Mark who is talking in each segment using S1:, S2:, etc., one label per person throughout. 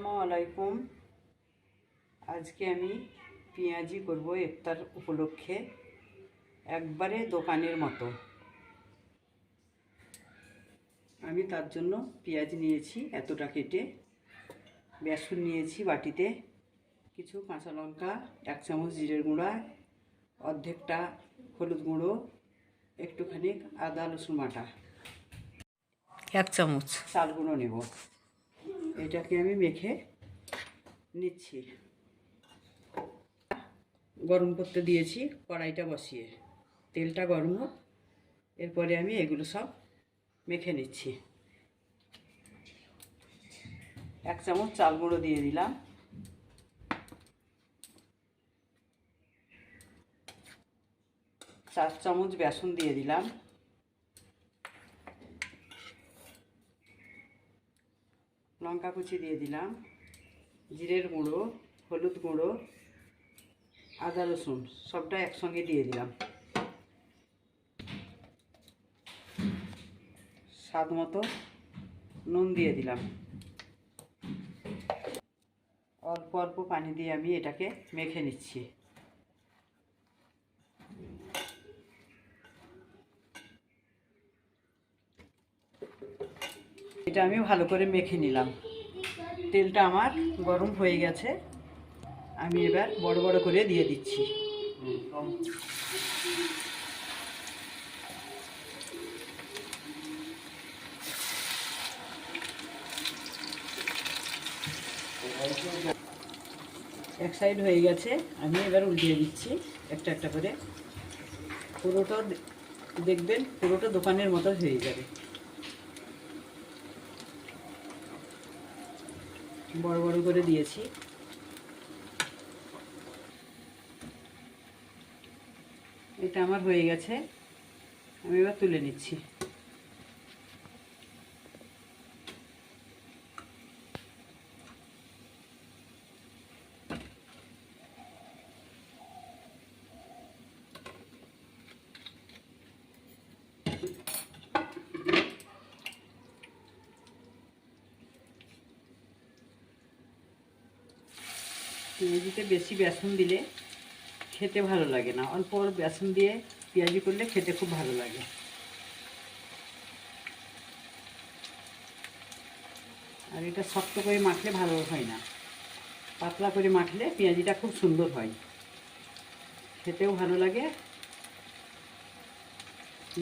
S1: আসসালামু আলাইকুম। আজকে আমি পেঁয়াজি করব ইফতার উপলক্ষে একবারে দোকানের মতো। আমি তার জন্য পেঁয়াজ নিয়েছি এতটা কেটে বেসন নিয়েছি বাটিতে কিছু কাঁচা লঙ্কা এক চামচ জিরের গুঁড়া অর্ধেকটা হলুদ গুঁড়ো একটুখানি আদা রসুন বাটা।
S2: এক চামচ।
S1: চাল গুঁড়ো নেব। এটাকে আমি মেখে নিচ্ছি। গরম করতে দিয়েছি কড়াইটা বসিয়ে। তেলটা গরম হোক, এরপরে আমি এগুলো সব মেখে নিচ্ছি। এক চামচ চাল গুঁড়ো দিয়ে দিলাম। চার চামচ বেসন দিয়ে দিলাম। লঙ্কা কুচি দিয়ে দিলাম, জিরের গুঁড়ো, হলুদ গুঁড়ো, আদা রসুন, সবটা একসঙ্গে দিয়ে দিলাম। স্বাদ মতো নুন দিয়ে দিলাম। অল্প অল্প পানি দিয়ে আমি এটাকে মেখে নিচ্ছি। এটা আমি ভালো করে মেখে নিলাম। তেলটা আমার গরম হয়ে গেছে। আমি এবার বড় বড় করে দিয়ে দিচ্ছি। এক সাইড হয়ে গেছে। আমি এবার উল্টিয়ে দিচ্ছি একটা একটা করে। পুরোটা দেখবেন পুরোটা দোকানের মতো হয়ে যাবে। বড় বড় করে দিয়েছি। এটা আমার হয়ে গেছে। আমি এবার তুলে নিচ্ছি। পেঁয়াজিতে বেশি বেসন দিলে খেতে ভালো লাগে না। অল্প অল্প বেসন দিয়ে পেঁয়াজি করলে খেতে খুব ভালো লাগে। আর এটা শক্ত করে মাখলে ভালো হয় না। পাতলা করে মাখলে পেঁয়াজিটা খুব সুন্দর হয়। খেতেও ভালো লাগে,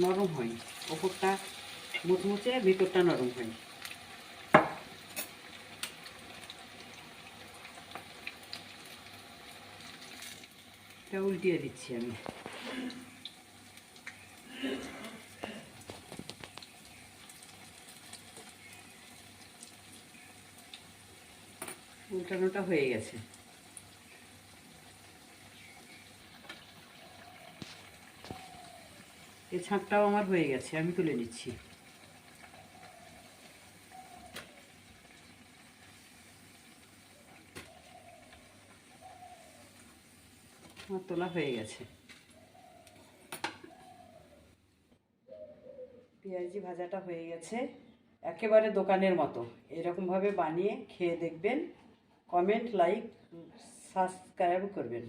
S1: নরম হয়। ওপরটা মুচমুচে, ভিতরটা নরম হয়। এটা উল্টিয়ে দিচ্ছি আমি। উল্টানোটা হয়ে গেছে। এই ছাঁকটাও আমার হয়ে গেছে, আমি তুলে নিচ্ছি। আমার তোলা হয়ে গেছে। পেঁয়াজি ভাজাটা হয়ে গেছে। একেবারে দোকানের মতো। এরকমভাবে বানিয়ে খেয়ে দেখবেন। কমেন্ট, লাইক, সাবস্ক্রাইব করবেন।